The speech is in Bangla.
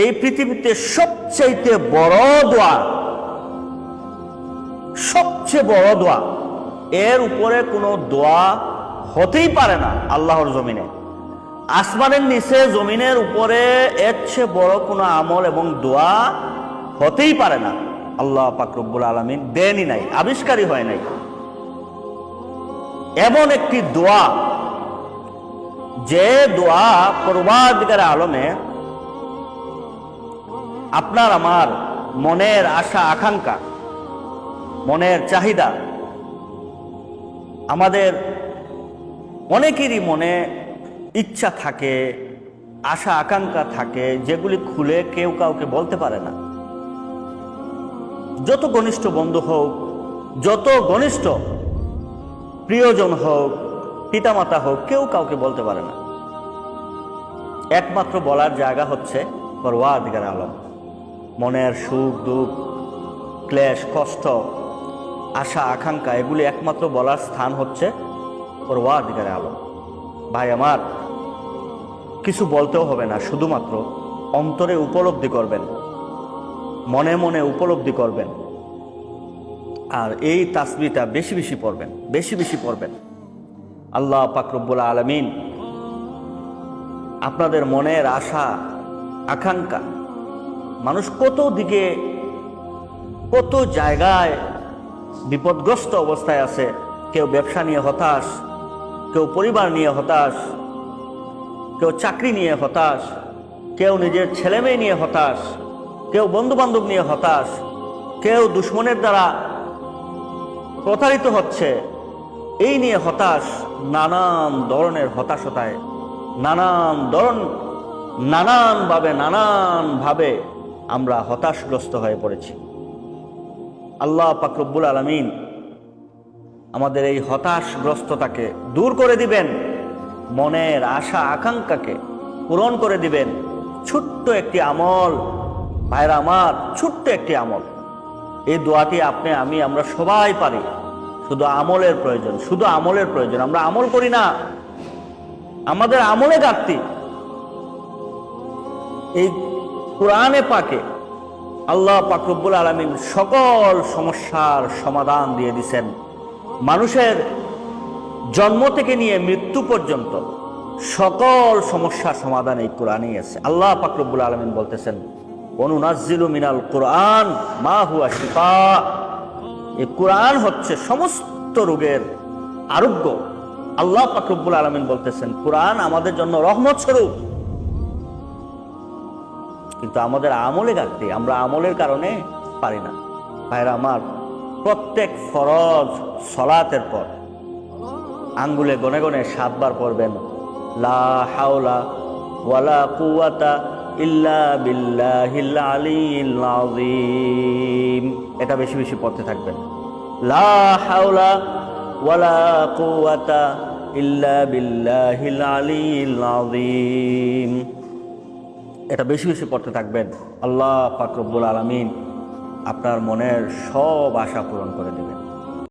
এই পৃথিবীতে সবচাইতে বড় দোয়া, সবচেয়ে বড় দোয়া, এর উপরে কোনো দোয়া হতেই পারে না আল্লাহর জমিনে। আসমানের নিচে জমিনের উপরে এর চেয়ে বড় কোনো আমল এবং দোয়া হতেই পারে না। আল্লাহ পাকরব্বুল আলমিন দেনই নাই, আবিষ্কারই হয় নাই। এমন একটি দোয়া, যে দোয়া পূর্বাধিকার আলমে আপনার আমার মনের আশা, আকাঙ্ক্ষা, মনের চাহিদা আমাদের অনেকেরই মনে ইচ্ছা থাকে, আশা, আকাঙ্ক্ষা থাকে, যেগুলি খুলে কেউ কাউকে বলতে পারে না। যত ঘনিষ্ঠ বন্ধু হোক, যত ঘনিষ্ঠ প্রিয়জন হোক, পিতামাতা হোক, কেউ কাউকে বলতে পারে না। একমাত্র বলার জায়গা হচ্ছে পরওয়াদিগার আলম। মনের সুখ, দুঃখ, ক্লেশ, কষ্ট, আশা, আকাঙ্ক্ষা, এগুলি একমাত্র বলার স্থান হচ্ছে পরওয়াদিগার আলম। ভাই আমার, কিছু বলতেও হবে না, শুধুমাত্র অন্তরে উপলব্ধি করবেন, মনে মনে উপলব্ধি করবেন, আর এই তাসবিটা বেশি বেশি পড়বেন, বেশি বেশি পড়বেন। আল্লাহ পাকরব্বুল আলমিন আপনাদের মনের আশা, আকাঙ্ক্ষা মানুষ কত দিকে, কত জায়গায় বিপদগ্রস্ত অবস্থায় আছে? কেউ ব্যবসা নিয়ে হতাশ, কেউ পরিবার নিয়ে হতাশ, কেউ চাকরি নিয়ে হতাশ, কেউ নিজের ছেলে মেয়ে নিয়ে হতাশ, কেউ বন্ধু বান্ধব নিয়ে হতাশ, কেউ দুশ্মনের দ্বারা প্রতারিত হচ্ছে। এই নিয়ে হতাশ নানান ধরনের হতাশতায়, নানান ধরন, নানানভাবে নানানভাবে আমরা হতাশগ্রস্ত হয়ে পড়েছি। আল্লাহ পাকরব্বুল আলমিন আমাদের এই হতাশগ্রস্ততাকে দূর করে দিবেন, মনের আশা আকাঙ্ক্ষাকে পূরণ করে দিবেন। ছোট্ট একটি আমল, ভাইরা আমার, ছোট্ট একটি আমল। এই দোয়াটি আপনি, আমি, আমরা সবাই পারি। শুধু আমলের প্রয়োজন, শুধু আমলের প্রয়োজন, আমরা আমল করি না। আমাদের আমলে ঘাটতি। এই কোরআনে পাকে আল্লাহ পাকরব্বুল আলমিন সকল সমস্যার সমাধান দিয়ে দিছেন। মানুষের জন্ম থেকে নিয়ে মৃত্যু পর্যন্ত সকল সমস্যার সমাধান এই কোরআনই আছে। আল্লাহ পাকরব্বুল আলমিন বলতেছেন অনুনাজিলু মিনাল কোরআন মা হুয়া শিপা এই কোরআন হচ্ছে সমস্ত রোগের আরোগ্য। আল্লাহ পাকরব্বুল আলমিন বলতেছেন, কোরআন আমাদের জন্য রহমত স্বরূপ। কিন্তু আমাদের আমলে ঘাটতি আমরা আমলের কারণে পারি না। ভাইরা আমার, প্রত্যেক ফরজ সলাতের পর আঙ্গুলে গনে গনে সাতবার পড়বেন, লা হাওলা ওয়ালা কুয়াতা ইল্লা বিল্লাহিল আলিয়্যিল আযীম। এটা বেশি বেশি পড়তে থাকবেন। লা হাওলা ওয়ালা কুয়াতা ইল্লা বিল্লাহিল আলিয়্যিল আযীম। এটা বেশি বেশি পড়তে থাকবেন। আল্লাহ পাক আলমিন আলামিন আপনার মনের সব আশা পূরণ করে দেবেন।